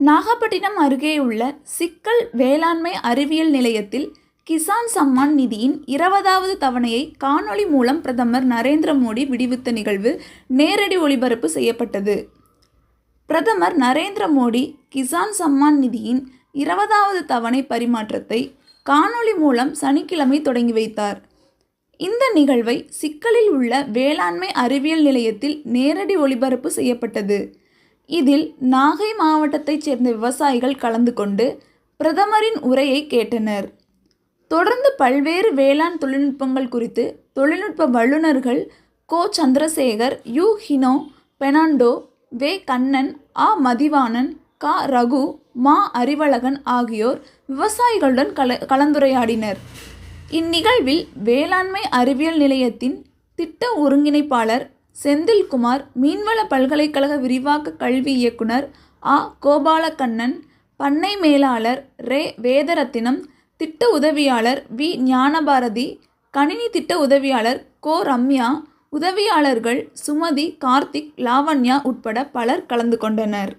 நாகப்பட்டினம் அருகேயுள்ள சிக்கல் வேளாண்மை அறிவியல் நிலையத்தில் கிசான் சம்மான் நிதியின் இருபதாவது தவணையை காணொளி மூலம் பிரதமர் நரேந்திர மோடி விடுவித்த நிகழ்வு நேரடி ஒளிபரப்பு செய்யப்பட்டது. பிரதமர் நரேந்திர மோடி கிசான் சம்மான் நிதியின் இருபதாவது தவணை பரிமாற்றத்தை காணொளி மூலம் சனிக்கிழமை தொடங்கி வைத்தார். இந்த நிகழ்வை சிக்கலில் உள்ள வேளாண்மை அறிவியல் நிலையத்தில் நேரடி ஒளிபரப்பு செய்யப்பட்டது. இதில் நாகை மாவட்டத்தைச் சேர்ந்த விவசாயிகள் கலந்து கொண்டு பிரதமரின் உரையை கேட்டனர். தொடர்ந்து பல்வேறு வேளாண் தொழில்நுட்பங்கள் குறித்து தொழில்நுட்ப வல்லுநர்கள் கோ. சந்திரசேகர் யு. ஹினோ பெனாண்டோ வே. கண்ணன் ஆ. மதிவாணன் கா. ரகு மா. அறிவழகன் ஆகியோர் விவசாயிகளுடன் கல கலந்துரையாடினர். இந்நிகழ்வில் வேளாண்மை அறிவியல் நிலையத்தின் திட்ட ஒருங்கிணைப்பாளர் செந்தில்குமார் மீன்வள பல்கலைக்கழக விரிவாக்க கல்வி இயக்குனர் ஆ. கோபாலகண்ணன் பண்ணை மேலாளர் ரே. வேதரத்தினம் திட்ட உதவியாளர் வி. ஞானபாரதி கணினி திட்ட உதவியாளர் கோ. ரம்யா உதவியாளர்கள் சுமதி கார்த்திக் லாவண்யா உட்பட பலர் கலந்து கொண்டனர்.